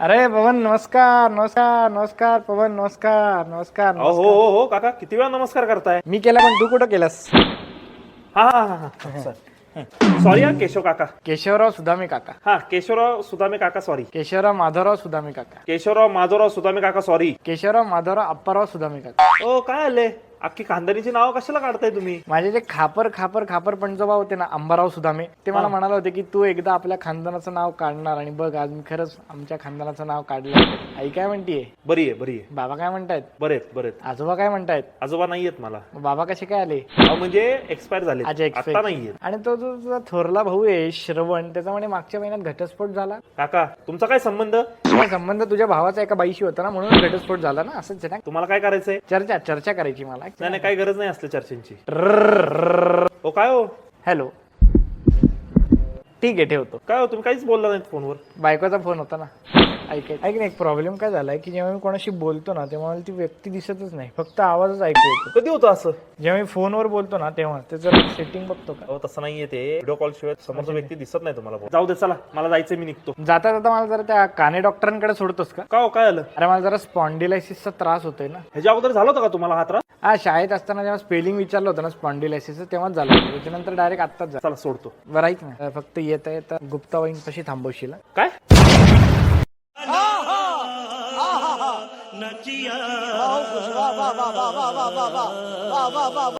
अरे पवन नमस्कार नमस्कार नमस्कार पवन नमस्कार नमस्कार अहो हो हो हो काका किती वेळा नमस्कार करताय? मी केला पण तू कुठं केलास? हा हा हा हा सॉरी हा. केशव काका. केशवराव सुदामे काका. हा केशवराव सुदामे काका सॉरी केशवराव माधवराव सुदामे काका. केशवराव माधवराव सुदामे काका सॉरी केशवराव माधवराव अप्पाराव सुदामे काका. ओ काय आले? अख्खी खानदानीची नाव कशाला काढताय तुम्ही? माझे जे खापर खापर खापर पंजोबा होते ना अंबाराव सुदामे ते मला म्हणाले होते की तू एकदा आपल्या खानदानाचं नाव काढणार आणि बघ आज मी खरंच आमच्या खानदानाचं नाव काढलं. आई काय म्हणतीये? बरी आहे बरी आहे. बाबा काय म्हणतायत? बरे आहेत बरे आहेत. आजोबा काय म्हणतायत? आजोबा नाहीयेत मला. मग बाबा कसे काय आले? अहो म्हणजे एक्सपायर झाले आता नाहीयेत आणि तो जो तुझा थोरला भाऊ आहे श्रवण त्याचा म्हणे मागच्या महिन्यात घटस्फोट झाला? काका तुमचा काय संबंध? तुझा संबंध तुझ्या भावाचा एका बाईशी होता ना म्हणून घटस्फोट झाला ना असंच आहे ना? तुम्हाला काय करायचंय? चर्चा चर्चा करायची मला. नाही नाही काही गरज नाही असल्या चर्चेची. ओ काय हो हॅलो ठीक आहे ठेवतो काय हो तुम्ही काहीच बोलला नाही फोनवर बायकोचा फोन होता ना ऐक ऐक. ना एक प्रॉब्लेम काय झालाय की जेव्हा मी कोणाशी बोलतो ना तेव्हा मला ती व्यक्ती दिसतच नाही. फक्त आवाजच ऐकू येतो. कधी होतं असं? जेव्हा मी फोनवर बोलतो ना तेव्हा. त्याचं सेटिंग बघतो का? अहो तसं नाहीये ते. व्हिडिओ कॉल शिवाय समोरचा व्यक्ती दिसत नाही तुम्हाला जाऊ दे चला. मला जायचंय मी निघतो. जाता जाता मला जरा त्या काने डॉक्टरांकडे सोडतोस का? का हो काय आलं? अरे मला जरा स्पॉन्डिलायसिसचा त्रास होतोय ना. ह्याच्या अगोदर झालं होतं का तुम्हाला हा त्रास? हा शाळेत असताना जेव्हा स्पेलिंग विचारलं होतं ना स्पॉन्डिलायसिस तेव्हाच झालं होतं. त्याच्यानंतर डायरेक्ट आत्ताच झालं. चला सोडतो. बरं ऐक ना. फक्त येता येता गुप्तावाईन कशी थांबवशील हा? काय? natia vá vá vá vá vá vá vá vá vá vá